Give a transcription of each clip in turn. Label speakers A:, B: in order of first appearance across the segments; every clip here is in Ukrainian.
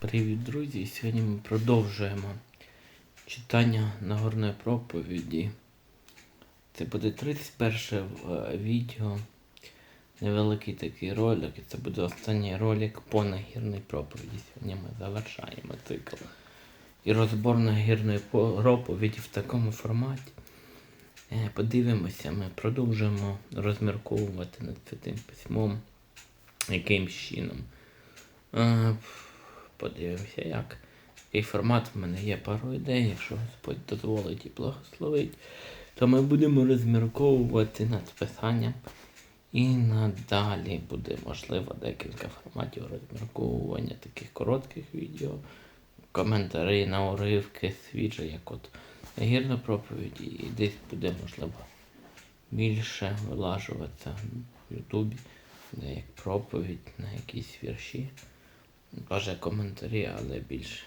A: Привіт, друзі! Сьогодні ми продовжуємо читання Нагорної проповіді. Це буде 31 е, відео, невеликий такий ролик, і це буде останній ролик по нагірній проповіді. Сьогодні ми завершаємо цикл. І розбор нагірної проповіді в такому форматі. Е, Подивимося, ми продовжуємо розмірковувати над святим письмом, яким чином. Подивимося, як. Який формат в мене є пару ідей, якщо Господь дозволить і благословить, то ми будемо розмірковувати над писанням. І надалі буде можливо декілька форматів розмірковування таких коротких відео, коментарі на уривки, свіже, як от гірна проповіді, і десь буде можливо більше вилажуватися в Ютубі, як проповідь на якісь вірші. Каже коментарі, але більш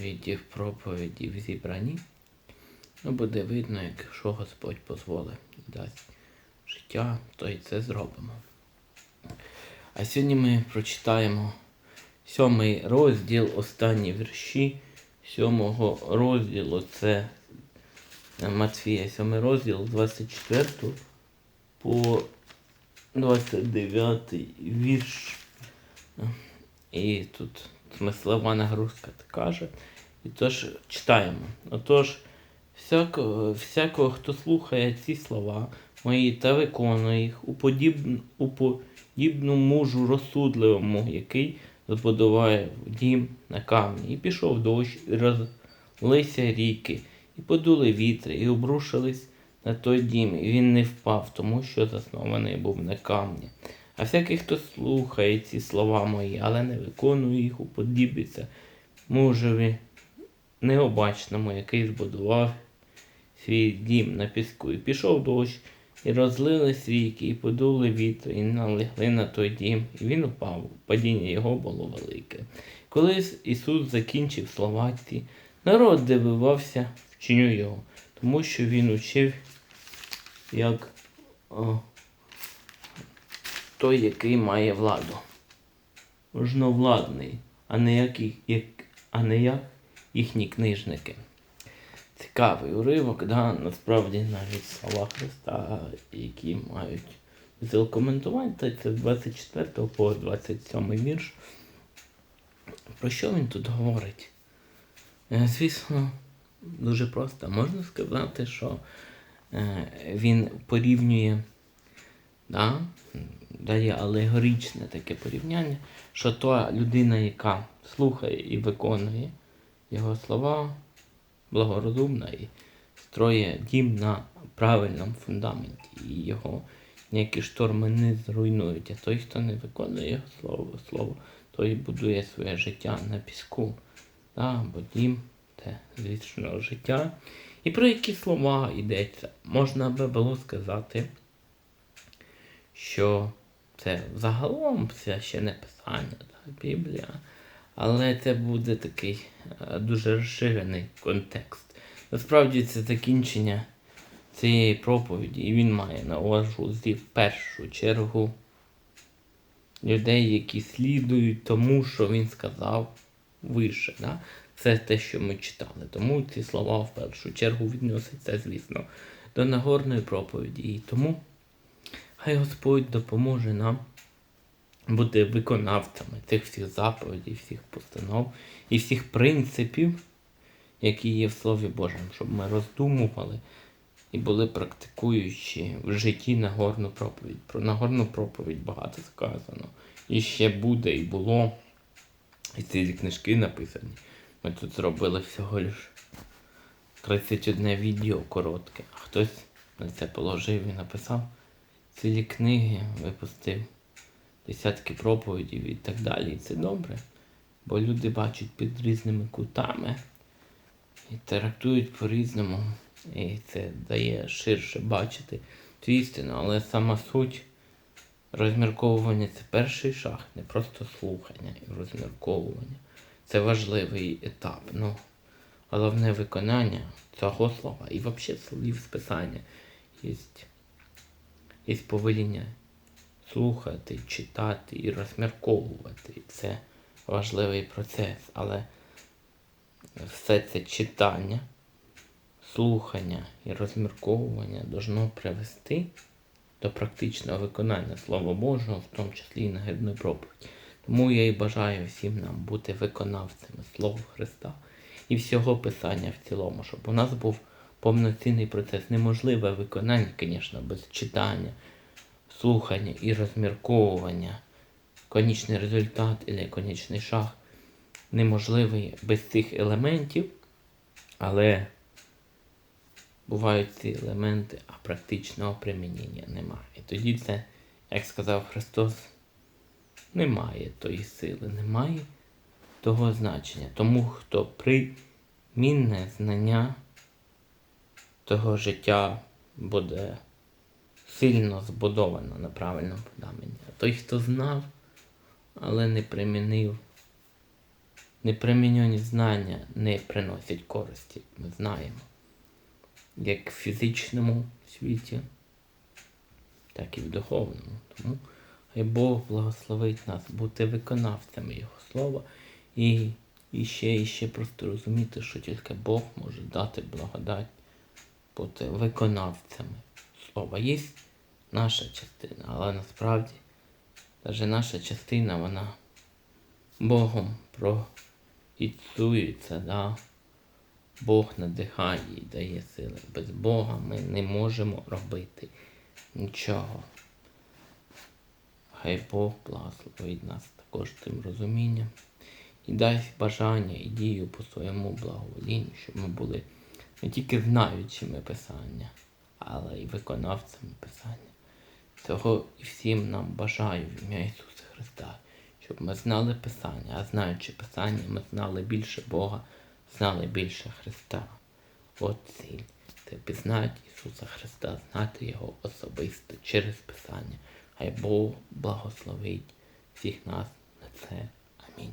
A: відів проповідів зібрані. Ну, буде видно, якщо Господь дозволить дасть життя, то і це зробимо. А сьогодні ми прочитаємо сьомий розділ, останні вірші сьомого розділу. Це Матфія, сьомий розділ 24 по 29 вірш. І тут смислова нагрузка каже. І тож читаємо. Отож, всякого, всякого, хто слухає ці слова мої та виконує їх у подібну, у подібну мужу розсудливому, який збудуває дім на камні. І пішов дощ, і розлися ріки, і подули вітри, і обрушились на той дім, і він не впав, тому що заснований був на камні. А всякий, хто слухає ці слова мої, але не виконує їх, уподібиться мужеві необачному, який збудував свій дім на піску. І пішов дощ, і розлились ріки, і подули вітри, і налегли на той дім, і він упав. Падіння його було велике. Коли Ісус закінчив слова ці, народ дивувався вченню його, тому що він учив, як. О, той, який має владу. Можновладний, а не як, як, а не як їхні книжники. Цікавий уривок, да? насправді навіть слова Христа, які мають зіл коментування, це з 24 по 27 вірш. Про що він тут говорить? Е, звісно, дуже просто. Можна сказати, що е, він порівнює да, дає алегоричне таке порівняння, що та людина, яка слухає і виконує його слова, благорозумна і строє дім на правильному фундаменті. І його ніякі шторми не зруйнують. А той, хто не виконує його слово, слово той будує своє життя на піску. Да, бо дім це з життя. І про які слова йдеться? Можна би було сказати, що це загалом це ще не писання, так, Біблія. Але це буде такий е, дуже розширений контекст. Насправді це закінчення цієї проповіді, і він має на увазі в першу чергу людей, які слідують тому, що він сказав вище. Да? Це те, що ми читали. Тому ці слова в першу чергу відносяться, звісно, до Нагорної проповіді. І тому хай Господь допоможе нам бути виконавцями цих всіх заповідей, всіх постанов і всіх принципів, які є в Слові Божому, щоб ми роздумували і були практикуючі в житті Нагорну проповідь. Про Нагорну проповідь багато сказано. І ще буде, і було. І ці книжки написані. Ми тут зробили всього лиш 31 відео коротке, а хтось на це положив і написав цілі книги, випустив десятки проповідів і так далі. І це добре. Бо люди бачать під різними кутами, інтерактують по-різному. І це дає ширше бачити цю істину. Але сама суть розмірковування це перший шаг, не просто слухання і розмірковування. Це важливий етап. Ну, Головне виконання цього слова і взагалі слів списання є, є повеління слухати, читати і розмірковувати. Це важливий процес, але все це читання, слухання і розмірковування должно привести до практичного виконання Слова Божого, в тому числі і нагибної проповіді. Тому я і бажаю всім нам бути виконавцями Слова Христа і всього Писання в цілому, щоб у нас був повноцінний процес. Неможливе виконання, звісно, без читання, слухання і розмірковування. Конічний результат або конічний шаг неможливий без цих елементів, але бувають ці елементи, а практичного примінення немає. І тоді це, як сказав Христос, немає тої сили, немає того значення. Тому хто примінне знання того життя буде сильно збудовано на правильному фундаменті. А той, хто знав, але не примінив, непримінені знання не приносять користі. Ми знаємо. Як в фізичному світі, так і в духовному. Тому хай Бог благословить нас бути виконавцями Його слова і, і ще і ще просто розуміти, що тільки Бог може дати благодать бути виконавцями слова. Є наша частина, але насправді навіть наша частина, вона Богом проіцюється, да? Бог надихає і дає сили. Без Бога ми не можемо робити нічого. Хай Бог благословить нас також тим розумінням і дасть бажання і дію по своєму благоволінню, щоб ми були не тільки знаючими Писання, але й виконавцями Писання. Цього і всім нам бажаю в ім'я Ісуса Христа, щоб ми знали Писання, а знаючи Писання, ми знали більше Бога, знали більше Христа. От ціль. Це пізнати Ісуса Христа, знати Його особисто через Писання. Хай Бог благословить всіх нас на це. Амінь.